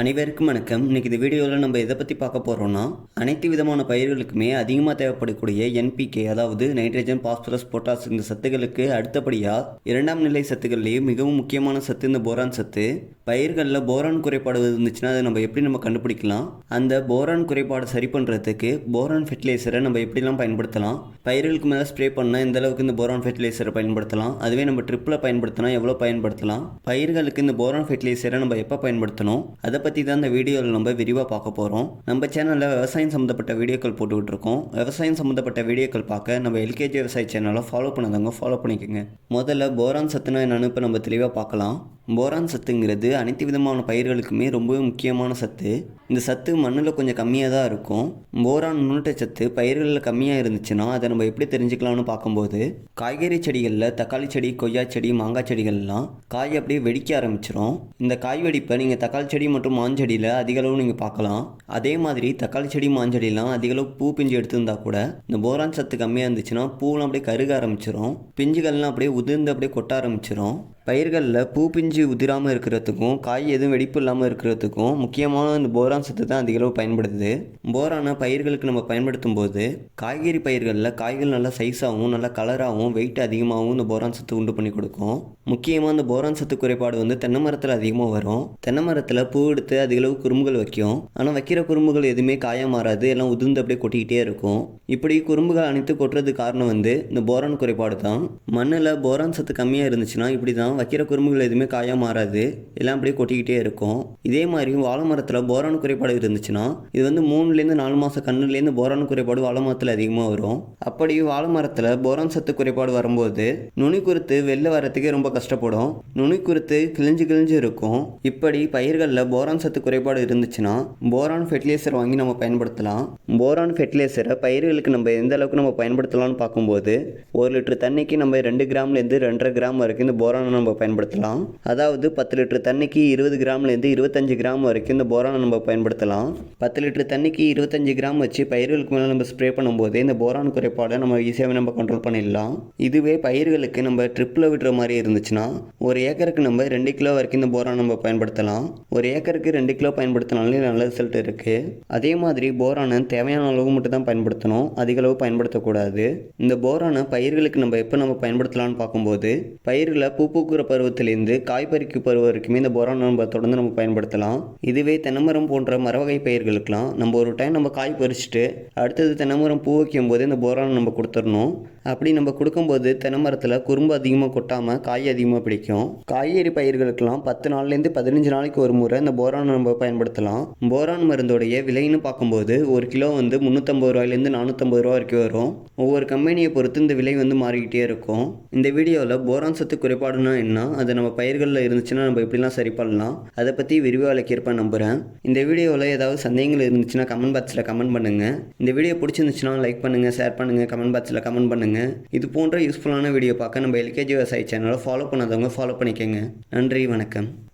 அனைவருக்கும் வணக்கம். இன்னைக்கு இந்த வீடியோவில் நம்ம எதை பற்றி பார்க்க போகிறோம்னா அனைத்து விதமான பயிர்களுக்குமே அதிகமாக தேவைப்படக்கூடிய என்பிகே அதாவது நைட்ரஜன் பாஸ்பரஸ் பொட்டாஸ் இந்த சத்துக்களுக்கு அடுத்தபடியாக இரண்டாம் நிலை சத்துக்கள்லேயே மிகவும் முக்கியமான சத்து இந்த போரான் சத்து. பயிர்களில் போரான் குறைபாடு இருந்துச்சுன்னா அதை நம்ம எப்படி நம்ம கண்டுபிடிக்கலாம்? அந்த போரான் குறைபாடு சரி பண்ணுறதுக்கு போரான் ஃபெர்டிலைசரை நம்ம எப்படிலாம் பயன்படுத்தலாம்? பயிர்களுக்கு மேலே ஸ்ப்ரே பண்ணால் எந்த அளவுக்கு இந்த போரான் ஃபெர்டிலைசரை பயன்படுத்தலாம்? அதுவே நம்ம ட்ரிப்பில் பயன்படுத்தினா எவ்வளோ பயன்படுத்தலாம்? பயிர்களுக்கு இந்த போரான் ஃபெர்டிலைசரை நம்ம எப்போ பயன்படுத்தணும்? அதை பற்றி தான் இந்த வீடியோவில் நம்ம விரிவாக பார்க்க போகிறோம் நம்ம சேனலில் விவசாயம் சம்மந்தப்பட்ட வீடியோக்கள் போட்டுக்கிட்டு இருக்கோம் விவசாயம் சம்மந்தப்பட்ட வீடியோக்கள் பார்க்க நம்ம எல்கேஜி விவசாய சேனலை ஃபாலோ பண்ணாதவங்க ஃபாலோ பண்ணிக்கோங்க. முதல்ல போரான் சத்துனா என்னன்னு இப்போ நம்ம தெளிவாக பார்க்கலாம். போரான் சத்துங்கிறது அனைத்து விதமான பயிர்களுக்குமே ரொம்பவே முக்கியமான சத்து. இந்த சத்து மண்ணில் கொஞ்சம் கம்மியாக தான் இருக்கும். போரான் நுண்ணூட்டச்சத்து பயிர்களில் கம்மியாக இருந்துச்சுன்னா அதை நம்ம எப்படி தெரிஞ்சுக்கலாம்னு பார்க்கும்போது காய்கறி செடிகளில் தக்காளி செடி கொய்யா செடி மாங்காய் செடிகள்லாம் காய் அப்படியே வெடிக்க ஆரம்பிச்சிடும் இந்த காய் வெடிப்பை நீங்கள் தக்காளி செடி மற்றும் மாஞ்செடியில் அதிகளவு நீங்கள் பார்க்கலாம். அதே மாதிரி தக்காளி செடி மாஞ்செடிலாம் அதிக அளவு பூ பிஞ்சு எடுத்திருந்தா கூட இந்த போரான் சத்து கம்மியாக இருந்துச்சுன்னா பூலாம் அப்படியே கருக ஆரம்பிச்சிடும் பிஞ்சுகள்லாம் அப்படியே உதிர்ந்து அப்படியே கொட்ட ஆரம்பிச்சிடும் பயிர்களில் பூ பிஞ்சு உதிராமல் இருக்கிறதுக்கும் காய் எதுவும் வெடிப்பு இல்லாமல் இருக்கிறதுக்கும் முக்கியமான இந்த போரான் சத்து தான் அதிக அளவு பயன்படுது போரானை பயிர்களுக்கு நம்ம பயன்படுத்தும் போது காய்கறி பயிர்களில் காய்கள் நல்லா சைஸாகவும் நல்லா கலராகவும் வெயிட் அதிகமாகவும் இந்த போரான் சத்து உண்டு பண்ணி கொடுக்கும். முக்கியமாக இந்த போரான் சத்து குறைபாடு வந்து தென்னை மரத்தில் அதிகமாக வரும். தென்னை மரத்தில் பூ எடுத்து அதிகளவு குறும்புகள் வைக்கும். ஆனால் வைக்கிற குறும்புகள் எதுவுமே காயம் மாறாது எல்லாம் உதிர்ந்து அப்படியே கொட்டிக்கிட்டே இருக்கும். இப்படி குறும்புகள் அனைத்து கொட்டுறதுக்கு காரணம் வந்து இந்த போரான் குறைபாடு தான். மண்ணில் போரான் சத்து கம்மியாக இருந்துச்சுன்னா இப்படி தான் வைக்கிற குறும்புகள் எதுவுமே காயாக மாறாது. எல்லாம் அப்படியே கொட்டிக்கிட்டே இருக்கும். இதே மாதிரி வாழை மரத்தில் போரான் குறைபாடு இருந்துச்சுன்னா இது வந்து மூணுலேருந்து நாலு மாதம் கண்ணுலேருந்து போரான் குறைபாடு வாழை மரத்தில் அதிகமாக வரும். அப்படி வாழை மரத்தில் போரான் சத்து குறைபாடு வரும்போது நுனி குருத்து வெளில வரத்துக்கே ரொம்ப கஷ்டப்படும். நுனி குருத்து கிழிஞ்சு கிழிஞ்சு இருக்கும். இப்படி பயிர்களில் போரான் சத்து குறைபாடு இருந்துச்சுன்னா போரான் ஃபெர்டிலைசர் வாங்கி நம்ம பயன்படுத்தலாம். போரான் ஃபெர்டிலைசரை பயிர்களுக்கு நம்ம எந்த அளவுக்கு நம்ம பயன்படுத்தலாம்னு பார்க்கும்போது ஒரு லிட்டர் தண்ணிக்கு நம்ம ரெண்டு கிராம்லேருந்து ரெண்டரை கிராம் வரைக்கும் இந்த போரானை நம்ம பயன்படுத்தலாம். அதாவது பத்து லிட்டர் தண்ணிக்கு இருபது கிராம்லேருந்து இருபத்தஞ்சு கிராம் வரைக்கும் இந்த போரானை நம்ம பயன்படுத்தலாம். பத்து லிட்டர் தண்ணிக்கு இருபத்தஞ்சு கிராம் வச்சு பயிர்களுக்கு மேலே நம்ம ஸ்ப்ரே பண்ணும்போது இந்த போரான் குறைபாடை நம்ம ஈஸியாகவே நம்ம கண்ட்ரோல் பண்ணிடலாம். இதுவே பயிர்களுக்கு நம்ம ட்ரிப்பில் விடுற மாதிரி இருந்துச்சுன்னா ஒரு ஏக்கருக்கு நம்ம ரெண்டு கிலோ வரைக்கும் இந்த போரான் நம்ம பயன்படுத்தலாம். ஒரு ஏக்கருக்கு ரெண்டு கிலோ பயன்படுத்தினாலே நல்ல ரிசல்ட் இருக்குது அதே மாதிரி போரானை தேவையான அளவு மட்டும் தான் பயன்படுத்தணும். அதிக அளவு பயன்படுத்தக்கூடாது. இந்த போரானை பயிர்களுக்கு நம்ம எப்போ நம்ம பயன்படுத்தலாம்னு பார்க்கும்போது பயிர்களை பூ பூக்குற பருவத்திலேருந்து காய் பறிக்கும் பருவம் வரைக்குமே இந்த போரான் நம்ம தொடர்ந்து நம்ம பயன்படுத்தலாம். இதுவே தென்னமரம் போன்ற மரவகை பயிர்களுக்கெல்லாம் நம்ம ஒரு டைம் நம்ம காய் பறிச்சுட்டு அடுத்தது தென்னமரம் பூ வைக்கும் போது இந்த போரானை நம்ம கொடுத்துடணும். அப்படி நம்ம கொடுக்கும்போது தென்னை மரத்தில் குறும்பு அதிகமாக கொட்டாமல் காய் அதிகமாக பிடிக்கும். காய்கறி பயிர்களுக்கெல்லாம் பத்து நாள்லேருந்து பதினஞ்சு நாளைக்கு ஒரு முறை இந்த போரான் நம்ம பயன்படுத்தலாம். போரான் மருந்தோடைய விலைன்னு பார்க்கும்போது ஒரு கிலோ வந்து முந்நூற்றம்பது ரூபாயிலேருந்து நானூற்றம்பது ரூபா வரைக்கும் வரும். ஒவ்வொரு கம்பெனியை பொறுத்து இந்த விலை வந்து மாறிக்கிட்டே இருக்கும். இந்த வீடியோவில் போரான் சத்து குறைபாடுனா என்ன? அது நம்ம பயிர்களில் இருந்துச்சுன்னா நம்ம எப்படிலாம் சரி பண்ணலாம்? அதை பற்றி விரிவாக விளக்கியிருப்பேன் நம்புகிறேன் இந்த வீடியோவில் ஏதாவது சந்தேகங்கள் இருந்துச்சுன்னா கமெண்ட் பாக்ஸில் கமெண்ட் பண்ணுங்கள் இந்த வீடியோ பிடிச்சிருந்துச்சுன்னா லைக் பண்ணுங்கள் ஷேர் பண்ணுங்கள் கமெண்ட் பாக்ஸில் கமெண்ட் பண்ணுங்கள் இது போன்ற யூஸ்ஃபுல்லான வீடியோ பார்க்க நம்ம எல்கேஜி விவசாய சேனலை ஃபாலோ பண்ணாதவங்க ஃபாலோ பண்ணிக்கோங்க. நன்றி வணக்கம்.